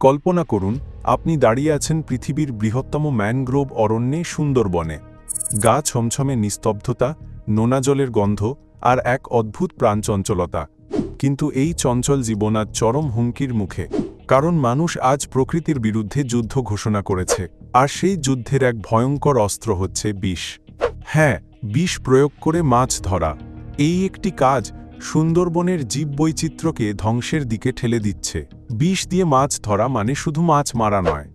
কল্পনা করুন, আপনি দাঁড়িয়ে আছেন পৃথিবীর বৃহত্তম ম্যানগ্রোভ অরণ্যে সুন্দরবনে। গা ছমছমে নিস্তব্ধতা, নোনা জলের গন্ধ আর এক অদ্ভুত প্রাণচঞ্চলতা। কিন্তু এই চঞ্চল জীবন আজ চরম হুমকির মুখে। কারণ মানুষ আজ প্রকৃতির বিরুদ্ধে যুদ্ধ ঘোষণা করেছে, আর সেই যুদ্ধের এক ভয়ঙ্কর অস্ত্র হচ্ছে বিষ। হ্যাঁ বিষ প্রয়োগ করে মাছ ধরা। এই একটি কাজ সুন্দরবনের জীববৈচিত্র্যকে ধ্বংসের দিকে ঠেলে দিচ্ছে। বিষ দিয়ে মাছ ধরা মানে শুধু মাছ মারা নয়।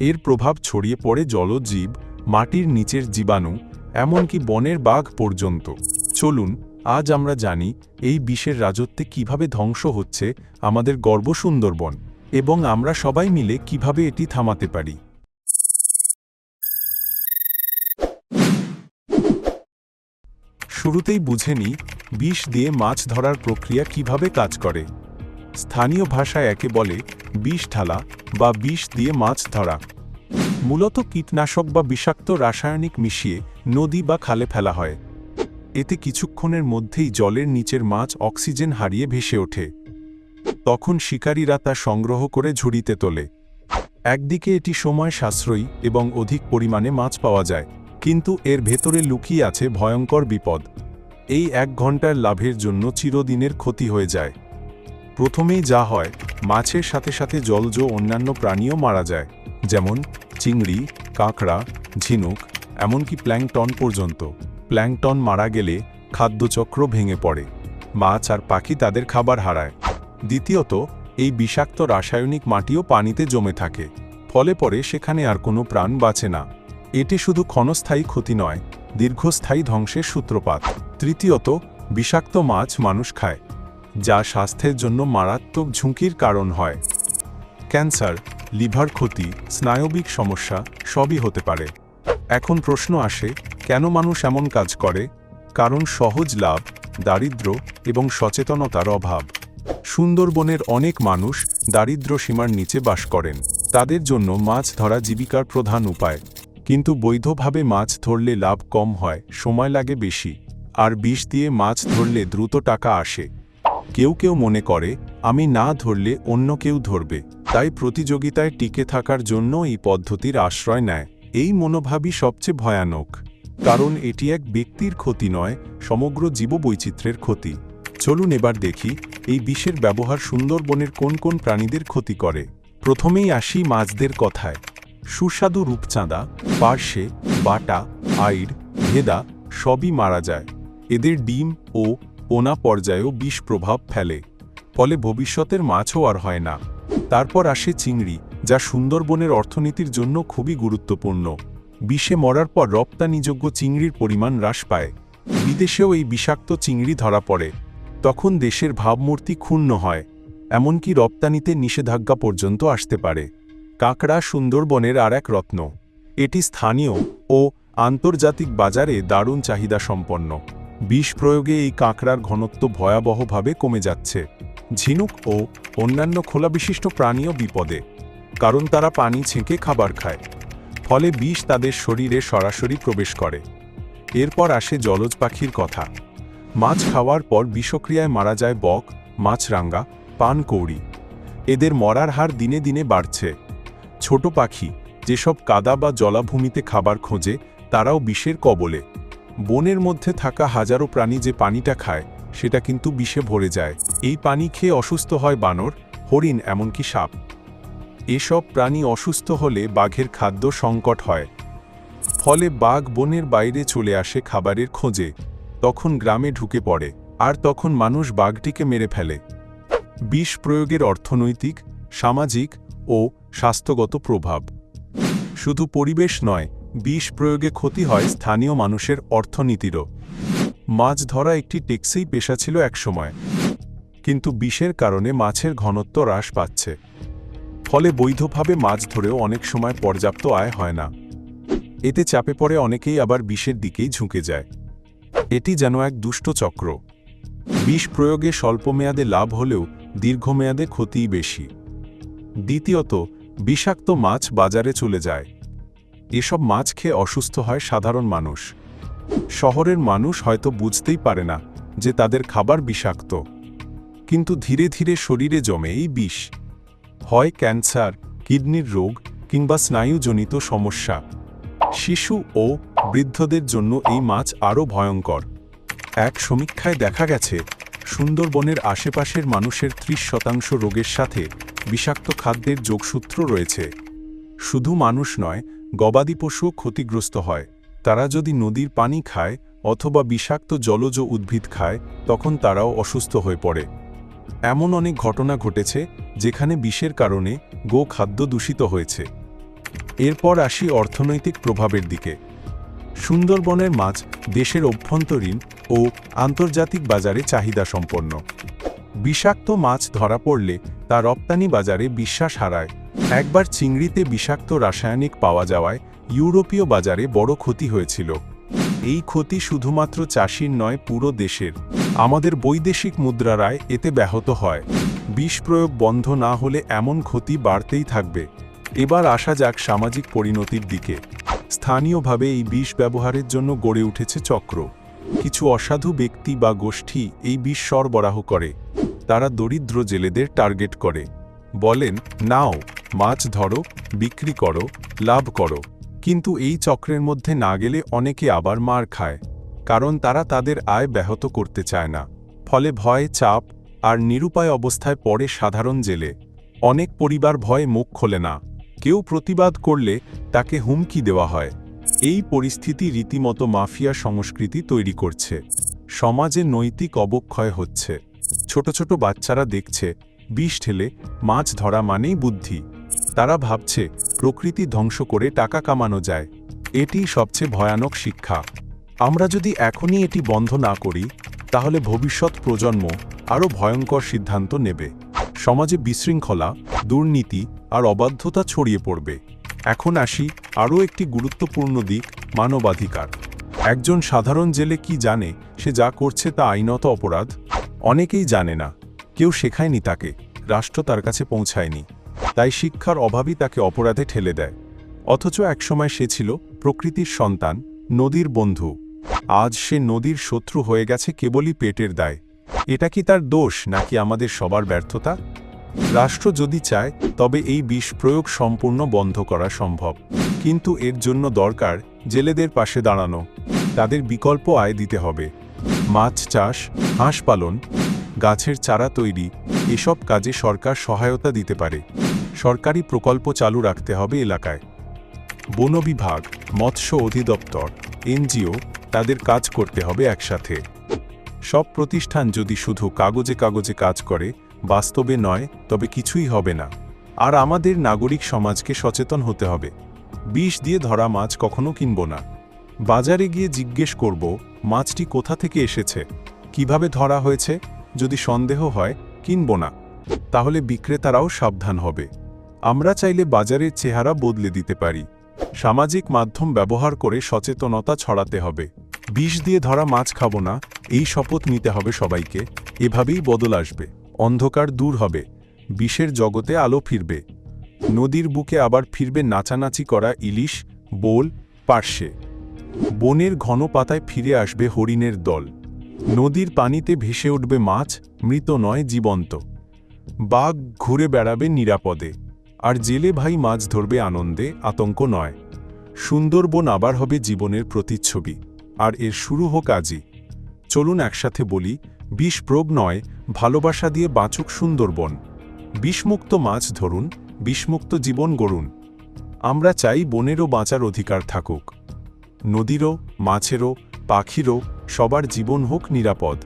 এর প্রভাব ছড়িয়ে পড়ে জলজীব, মাটির নিচের জীবাণু, এমনকি বনের বাঘ পর্যন্ত। চলুন, আজ আমরা জানি এই বিষের রাজত্বে কীভাবে ধ্বংস হচ্ছে আমাদের গর্ব সুন্দরবন এবং আমরা সবাই মিলে কীভাবে এটি থামাতে পারি। শুরুতেই বুঝে নিই বিষ দিয়ে মাছ ধরার প্রক্রিয়া কীভাবে কাজ করে? স্থানীয় ভাষায় একে বলে বিষ ঢালা বা বিষ দিয়ে মাছ ধরা। মূলত কীটনাশক বা বিষাক্ত রাসায়নিক মিশিয়ে নদী বা খালে ফেলা হয়। এতে কিছুক্ষণের মধ্যেই জলের নিচের মাছ অক্সিজেন হারিয়ে ভেসে ওঠে। তখন শিকারীরা তা সংগ্রহ করে ঝুড়িতে তোলে। একদিকে এটি সময় সাশ্রয়ী এবং অধিক পরিমাণে মাছ পাওয়া যায়, কিন্তু এর ভেতরে লুকিয়ে আছে ভয়ঙ্কর বিপদ। এই এক ঘণ্টার লাভের জন্য চিরদিনের ক্ষতি হয়ে যায়। প্রথমেই যা হয়, মাছের সাথে সাথে জলজ অন্যান্য প্রাণীও মারা যায়, যেমন চিংড়ি, কাঁকড়া, ঝিনুক, এমনকি প্ল্যাংটন পর্যন্ত। প্ল্যাংটন মারা গেলে খাদ্যচক্র ভেঙে পড়ে, মাছ আর পাখি তাদের খাবার হারায়। দ্বিতীয়ত, এই বিষাক্ত রাসায়নিক মাটিও পানিতে জমে থাকে, ফলে পরে সেখানে আর কোনো প্রাণ বাঁচে না। এটি শুধু ক্ষণস্থায়ী ক্ষতি নয়, দীর্ঘস্থায়ী ধ্বংসের সূত্রপাত। তৃতীয়ত, বিষাক্ত মাছ মানুষ খায়, যা স্বাস্থ্যের জন্য মারাত্মক ঝুঁকির কারণ হয়। ক্যান্সার, লিভার ক্ষতি, স্নায়বিক সমস্যা, সবই হতে পারে। এখন প্রশ্ন আসে, কেন মানুষ এমন কাজ করে? কারণ সহজ লাভ দারিদ্র্য এবং সচেতনতার অভাব। সুন্দরবনের অনেক মানুষ দারিদ্র্য সীমার নিচে বাস করেন। তাদের জন্য মাছ ধরা জীবিকার প্রধান উপায়। কিন্তু বৈধভাবে মাছ ধরলে লাভ কম হয়, সময় লাগে বেশি। আর বিষ দিয়ে মাছ ধরলে দ্রুত টাকা আসে। কেউ কেউ মনে করে, আমি না ধরলে অন্য কেউ ধরবে। তাই প্রতিযোগিতায় টিকে থাকার জন্য এই পদ্ধতির আশ্রয় নেয়। এই মনোভাবই সবচেয়ে ভয়ানক, কারণ এটি এক ব্যক্তির ক্ষতি নয়, সমগ্র জীববৈচিত্র্যের ক্ষতি। চলুন এবার দেখি, এই বিষের ব্যবহার সুন্দরবনের কোন কোন প্রাণীদের ক্ষতি করে। প্রথমেই আসি মাছদের কথায়। সুস্বাদু রূপচাঁদা, পার্শে, বাটা আইর ভেদা সবই মারা যায়। এদের ডিম ও পোনা পর্যায়েও বিষ প্রভাব ফেলে, ফলে ভবিষ্যতের মাছও আর হয় না। তারপর আসে চিংড়ি, যা সুন্দরবনের অর্থনীতির জন্য খুবই গুরুত্বপূর্ণ। বিষে মরার পর রপ্তানিযোগ্য চিংড়ির পরিমাণ হ্রাস পায়। বিদেশেও এই বিষাক্ত চিংড়ি ধরা পড়ে। তখন দেশের ভাবমূর্তি ক্ষুণ্ণ হয়, এমনকি রপ্তানিতে নিষেধাজ্ঞা পর্যন্ত আসতে পারে। কাঁকড়া সুন্দরবনের আর এক রত্ন। এটি স্থানীয় ও আন্তর্জাতিক বাজারে দারুণ চাহিদা সম্পন্ন বিষ প্রয়োগে এই কাঁকড়ার ঘনত্ব ভয়াবহভাবে কমে যাচ্ছে। ঝিনুক ও অন্যান্য খোলাবিশিষ্ট প্রাণীও বিপদে, কারণ তারা পানি ছেঁকে খাবার খায়। ফলে বিষ তাদের শরীরে সরাসরি প্রবেশ করে। এরপর আসে জলজ পাখির কথা। মাছ খাওয়ার পর বিষক্রিয়ায় মারা যায় বক, মাছরাঙ্গা, পানকৌড়ি। এদের মরার হার দিনে দিনে বাড়ছে। ছোট পাখি, যেসব কাদা বা জলাভূমিতে খাবার খোঁজে, তারাও বিষের কবলে। বনের মধ্যে থাকা হাজারো প্রাণী যে পানিটা খায়, সেটা কিন্তু বিষে ভরে যায়। এই পানি খেয়ে অসুস্থ হয় বানর, হরিণ এমনকি সাপ। এসব প্রাণী অসুস্থ হলে বাঘের খাদ্য সংকট হয়। ফলে বাঘ বনের বাইরে চলে আসে খাবারের খোঁজে, তখন গ্রামে ঢুকে পড়ে, আর তখন মানুষ বাঘটিকে মেরে ফেলে। বিষ প্রয়োগের অর্থনৈতিক, সামাজিক ও স্বাস্থ্যগত প্রভাব। শুধু পরিবেশ নয় বিষ প্রয়োগে ক্ষতি হয় স্থানীয় মানুষের অর্থনীতিরও। মাছ ধরা একটি টেক্সেই পেশা ছিল একসময়। কিন্তু বিষের কারণে মাছের ঘনত্ব হ্রাস পাচ্ছে। ফলে বৈধভাবে মাছ ধরেও অনেক সময় পর্যাপ্ত আয় হয় না। এতে চাপে পড়ে অনেকেই আবার বিষের দিকেই ঝুঁকে যায়। এটি যেন এক দুষ্ট চক্র। বিষ প্রয়োগে স্বল্পমেয়াদে লাভ হলেও দীর্ঘমেয়াদে ক্ষতিই বেশি। দ্বিতীয়ত, বিষাক্ত মাছ বাজারে চলে যায়। এসব মাছ খেয়ে অসুস্থ হয় সাধারণ মানুষ। শহরের মানুষ হয়তো বুঝতেই পারে না যে তাদের খাবার বিষাক্ত। কিন্তু ধীরে ধীরে শরীরে জমে এই বিষ। হয় ক্যান্সার, কিডনির রোগ কিংবা স্নায়ুজনিত সমস্যা। শিশু ও বৃদ্ধদের জন্য এই মাছ আরও ভয়ঙ্কর। এক সমীক্ষায় দেখা গেছে, সুন্দরবনের আশেপাশের মানুষের ত্রিশ শতাংশ রোগের সাথে বিষাক্ত খাদ্যের যোগসূত্র রয়েছে। শুধু মানুষ নয় গবাদি পশুও ক্ষতিগ্রস্ত হয়। তারা যদি নদীর পানি খায় অথবা বিষাক্ত জলজ উদ্ভিদ খায়, তখন তারাও অসুস্থ হয়ে পড়ে। এমন অনেক ঘটনা ঘটেছে, যেখানে বিষের কারণে গো খাদ্য দূষিত হয়েছে। এরপর আসি অর্থনৈতিক প্রভাবের দিকে। সুন্দরবনের মাছ দেশের অভ্যন্তরীণ ও আন্তর্জাতিক বাজারে চাহিদা সম্পন্ন। বিষাক্ত মাছ ধরা পড়লে তা রপ্তানি বাজারে বিশ্বাস হারায়। একবার চিংড়িতে বিষাক্ত রাসায়নিক পাওয়া যাওয়ায় ইউরোপীয় বাজারে বড় ক্ষতি হয়েছিল। এই ক্ষতি শুধুমাত্র চাষির নয়, পুরো দেশের। আমাদের বৈদেশিক মুদ্রারায় এতে ব্যাহত হয়। বিষ প্রয়োগ বন্ধ না হলে এমন ক্ষতি বাড়তেই থাকবে। এবার আসা যাক সামাজিক পরিণতির দিকে। স্থানীয়ভাবে এই বিষ ব্যবহারের জন্য গড়ে উঠেছে চক্র। কিছু অসাধু ব্যক্তি বা গোষ্ঠী এই বিষ সরবরাহ করে। তারা দরিদ্র জেলেদের টার্গেট করে। বলেন, নাও মাছ ধরো, বিক্রি করো, লাভ করো। কিন্তু এই চক্রের মধ্যে না গেলে অনেকে আবার মার খায়, কারণ তারা তাদের আয় ব্যাহত করতে চায় না। ফলে ভয়, চাপ আর নিরুপায় অবস্থায় পড়ে সাধারণ জেলে। অনেক পরিবার ভয়ে মুখ খোলে না। কেউ প্রতিবাদ করলে তাকে হুমকি দেওয়া হয়। এই পরিস্থিতি রীতিমতো মাফিয়া সংস্কৃতি তৈরি করছে। সমাজে নৈতিক অবক্ষয় হচ্ছে। ছোট ছোট বাচ্চারা দেখছে, বিষ ঠেলে মাছ ধরা মানেই বুদ্ধি। তারা ভাবছে, প্রকৃতি ধ্বংস করে টাকা কামানো যায়। এটি সবচেয়ে ভয়ানক শিক্ষা। আমরা যদি এখনই এটি বন্ধ না করি, তাহলে ভবিষ্যৎ প্রজন্ম আরও ভয়ঙ্কর সিদ্ধান্ত নেবে। সমাজে বিশৃঙ্খলা, দুর্নীতি আর অবাধ্যতা ছড়িয়ে পড়বে। এখন আসি আরও একটি গুরুত্বপূর্ণ দিক, মানবাধিকার। একজন সাধারণ জেলে কি জানে সে যা করছে তা আইনত অপরাধ? অনেকেই জানে না। কেউ শেখায়নি তাকে। রাষ্ট্র তার কাছে পৌঁছায়নি। তাই শিক্ষার অভাবই তাকে অপরাধে ঠেলে দেয়। অথচ একসময় সে ছিল প্রকৃতির সন্তান, নদীর বন্ধু। আজ সে নদীর শত্রু হয়ে গেছে কেবলই পেটের দায়। এটা কি তার দোষ নাকি আমাদের সবার ব্যর্থতা? রাষ্ট্র যদি চায়, তবে এই বিষ প্রয়োগ সম্পূর্ণ বন্ধ করা সম্ভব। কিন্তু এর জন্য দরকার জেলেদের পাশে দাঁড়ানো। তাদের বিকল্প আয় দিতে হবে। মাছ চাষ, হাঁস পালন গাছের চারা তৈরি। এসব কাজে সরকার সহায়তা দিতে পারে। সরকারি প্রকল্প চালু রাখতে হবে এলাকায়। বন বিভাগ, মৎস্য অধিদপ্তর, এনজিও তাদের কাজ করতে হবে একসাথে। সব প্রতিষ্ঠান যদি শুধু কাগজে কাগজে কাজ করে, বাস্তবে নয়, তবে কিছুই হবে না। আর আমাদের নাগরিক সমাজকে সচেতন হতে হবে। বিষ দিয়ে ধরা মাছ কখনো কিনব না। বাজারে গিয়ে জিজ্ঞেস করব, মাছটি কোথা থেকে এসেছে? কীভাবে ধরা হয়েছে? যদি সন্দেহ হয়, কিনব না। তাহলে বিক্রেতারাও সাবধান হবে। আমরা চাইলে বাজারের চেহারা বদলে দিতে পারি। সামাজিক মাধ্যম ব্যবহার করে সচেতনতা ছড়াতে হবে। বিষ দিয়ে ধরা মাছ খাব না, এই শপথ নিতে হবে সবাইকে। এভাবেই বদল আসবে। অন্ধকার দূর হবে। বিষের জগতে আলো ফিরবে। নদীর বুকে আবার ফিরবে নাচানাচি করা ইলিশ, বোল পার্শ্বে বনের ঘন পাতায় ফিরে আসবে হরিণের দল। নদীর পানিতে ভেসে উঠবে মাছ, মৃত নয়, জীবন্ত। বাঘ ঘুরে বেড়াবে নিরাপদে, আর জেলে ভাই মাছ ধরবে আনন্দে, আতঙ্ক নয়। সুন্দরবন আবার হবে জীবনের প্রতিচ্ছবি, আর এর শুরু হোক আজই। চলুন একসাথে বলি বিষ প্রোগ নয়, ভালোবাসা দিয়ে বাঁচুক সুন্দরবন। বিষমুক্ত মাছ ধরুন, বিষমুক্ত জীবন গড়ুন। আমরা চাই বনেরও বাঁচার অধিকার থাকুক। নদীরও, মাছেরও, পাখিরও সবার জীবন হোক নিরাপদ।